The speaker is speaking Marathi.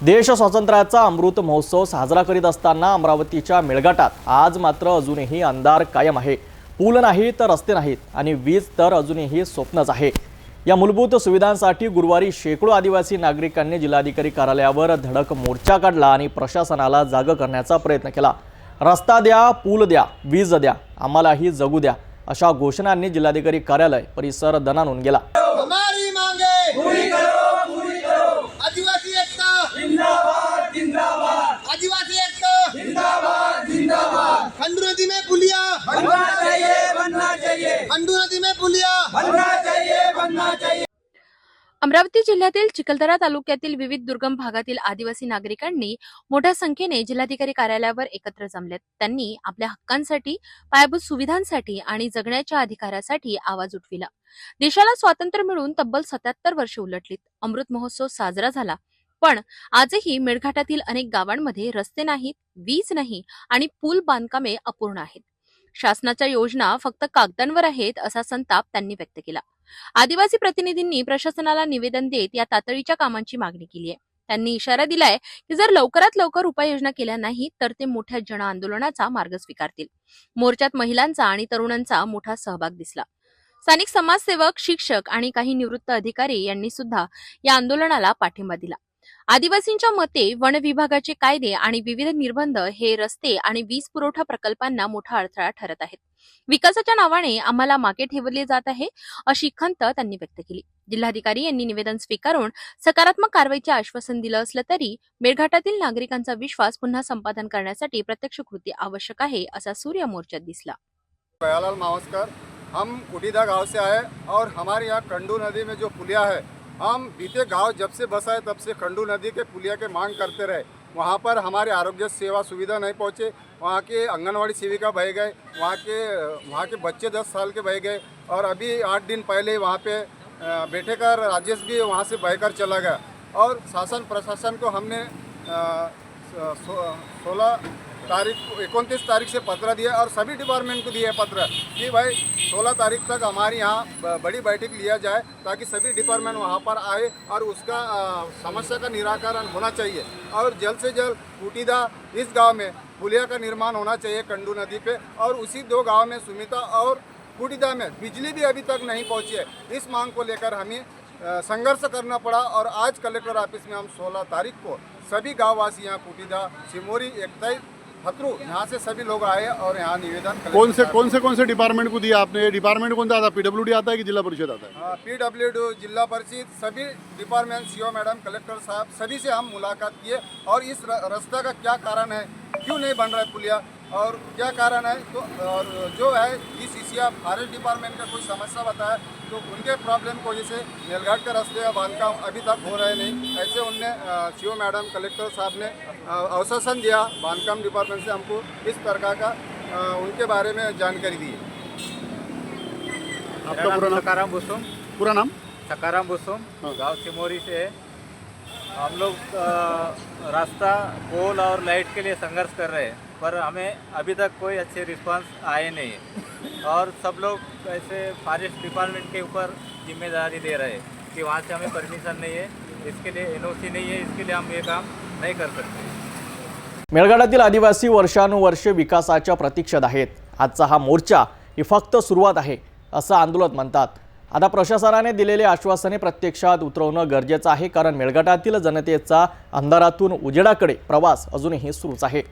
देश स्वातंत्र्याचा अमृत महोत्सव साजरा करीत असताना अमरावतीच्या मेळघाटात आज मात्र अजूनही अंधार कायम आहे. पूल नाही तर रस्ते नाहीत आणि वीज तर अजूनही स्वप्नच आहे. या मूलभूत सुविधांसाठी गुरुवारी शेकडो आदिवासी नागरिकांनी जिल्हाधिकारी कार्यालयावर धडक मोर्चा काढला आणि प्रशासनाला जाग करण्याचा प्रयत्न केला. रस्ता द्या पूल द्या वीज द्या आम्हालाही जगू द्या अशा घोषणांनी जिल्हाधिकारी कार्यालय परिसर दणानून गेला हमारी मांगे पूरी करो पूरी करो आदिवासी एकता जिंदाबाद जिंदाबाद आदिवासी एकता जिंदाबाद जिंदाबाद खंडू नदी में पुलिया बनना चाहिए बनना चाहिए खंडू नदी में पुलिया। बनना चाहिए बनना चाहिए। अमरावती जिल्ह्यातील चिखलदरा तालुक्यातील विविध दुर्गम भागातील आदिवासी नागरिकांनी मोठ्या संख्येने जिल्हाधिकारी कार्यालयावर एकत्र जमलेत. त्यांनी आपल्या हक्कांसाठी पायाभूत सुविधांसाठी आणि जगण्याच्या अधिकारासाठी आवाज उठविला. देशाला स्वातंत्र्य मिळून तब्बल सत्याहत्तर वर्षे उलटलीत. अमृत महोत्सव साजरा झाला. पण आजही मेळघाटातील अनेक गावांमध्ये रस्ते नाहीत वीज नाही आणि पूल बांधकामे अपूर्ण आहेत. शासनाच्या योजना फक्त कागदांवर आहेत असा संताप त्यांनी व्यक्त केला. आदिवासी प्रतिनिधींनी प्रशासनाला निवेदन देत या तातडीच्या कामांची मागणी केली आहे. त्यांनी इशारा दिलाय की जर लवकरात लवकर उपाययोजना केल्या नाही तर ते मोठ्या जन आंदोलनाचा मार्ग स्वीकारतील. मोर्चात महिलांचा आणि तरुणांचा मोठा सहभाग दिसला. स्थानिक समाजसेवक शिक्षक आणि काही निवृत्त अधिकारी यांनी सुद्धा या आंदोलनाला पाठिंबा दिला. आदिवासींच्या मते वन विभागाचे कायदे आणि विविध निर्बंध हे रस्ते आणि वीज पुरवठा प्रकल्पांना मोठा अडथळा ठरत आहेत. विकासाच्या नावाने आम्हाला मागे ठेवले जात आहे अशी खंत त्यांनी व्यक्त केली. जिल्हाधिकारी यांनी निवेदन स्वीकारून सकारात्मक कारवाईचे आश्वासन दिलं असलं तरी मेळघाटातील नागरिकांचा विश्वास पुन्हा संपादन करण्यासाठी प्रत्यक्ष कृती आवश्यक आहे असा सूर्य मोर्चात दिसला. दयालाल मावस्कर हम कुटीदा गांव से आए और हमारे यहाँ कंडू नदी में जो पुलिया है हम बीते गाँव जब से बसा है तब से खंडू नदी के पुलिया के मांग करते रहे। वहाँ पर हमारे आरोग्य सेवा सुविधा नहीं पहुँचे। वहाँ के आंगनवाड़ी सेविका बह गए, वहाँ के वहाँ के बच्चे दस साल के बह गए और अभी आठ दिन पहले वहाँ पे बेटेकर राजेश भी वहाँ से बहकर चला गया। और शासन प्रशासन को हमने सोलह तारीख इकतीस तारीख से पत्र दिया और सभी डिपार्टमेंट को दिए पत्र कि भाई सोलह तारीख तक हमारे यहाँ बड़ी बैठक लिया जाए ताकि सभी डिपार्टमेंट वहाँ पर आए और उसका समस्या का निराकरण होना चाहिए। और जल्द से जल्द कुटीदा इस गाँव में पुलिया का निर्माण होना चाहिए कंडू नदी पे और उसी दो गाँव में सुमिता और कुटीदा में बिजली भी अभी तक नहीं पहुँची है। इस मांग को लेकर हमें संघर्ष करना पड़ा और आज कलेक्टर ऑफ़िस में हम 16 तारीख को सभी गांववासी यहाँ कुटीदा, सिमोरी, एकताई फतरू यहाँ से सभी लोग आए और यहाँ निवेदन कौन से कौन से कौन से डिपार्टमेंट को दिया आपने? डिपार्टमेंट कौन सा आता है? पीडब्ल्यूडी आता है कि जिला परिषद आता है? पीडब्ल्यू डी जिला परिषद सभी डिपार्टमेंट सीओ मैडम कलेक्टर साहब सभी से हम मुलाकात किए और इस रास्ता का क्या कारण है? क्यों नहीं बन रहा है पुलिया? और क्या कारण है? तो और जो है इस इसिया फॉरेस्ट डिपार्टमेंट का कोई समस्या बताया तो उनके प्रॉब्लम को जैसे मेलघाट का रास्ते या का बांधकाम अभी तक हो रहे नहीं। ऐसे उनने सीओ मैडम कलेक्टर साहब ने आश्वासन दिया बांधकाम डिपार्टमेंट से हमको इस प्रकार का अ, उनके बारे में जानकारी दी आपका पूरा नाम? सकाराम बुसुम। पूरा नाम? सकाराम बुसुम हाँ। गाँव सिमोरी से। है हम लोग रास्ता पोल और लाइट के लिए संघर्ष कर रहे हैं पर हमें अभी तक कोई अच्छे रिस्पांस आए नहीं है। और सब लोग ऐसे फॉरेस्ट डिपार्टमेंट के ऊपर जिम्मेदारी दे रहे हैं कि वहाँ से हमें परमिशन नहीं है इसके लिए एनओसी नहीं है इसके लिए हम ये काम नहीं कर सकते। मेळघाटातील आदिवासी वर्षानुवर्षे विकासाच्या प्रतीक्षेत आहेत. आजचा हा मोर्चा ही फक्त सुरुवात आहे असं आंदोलन म्हणतात. आता प्रशासनाने दिलेले आश्वासने प्रत्यक्षात उतरवणं गरजेचं आहे कारण मेळघाटातील जनतेचा अंधारातून उजेडाकडे प्रवास अजूनही सुरूच आहे.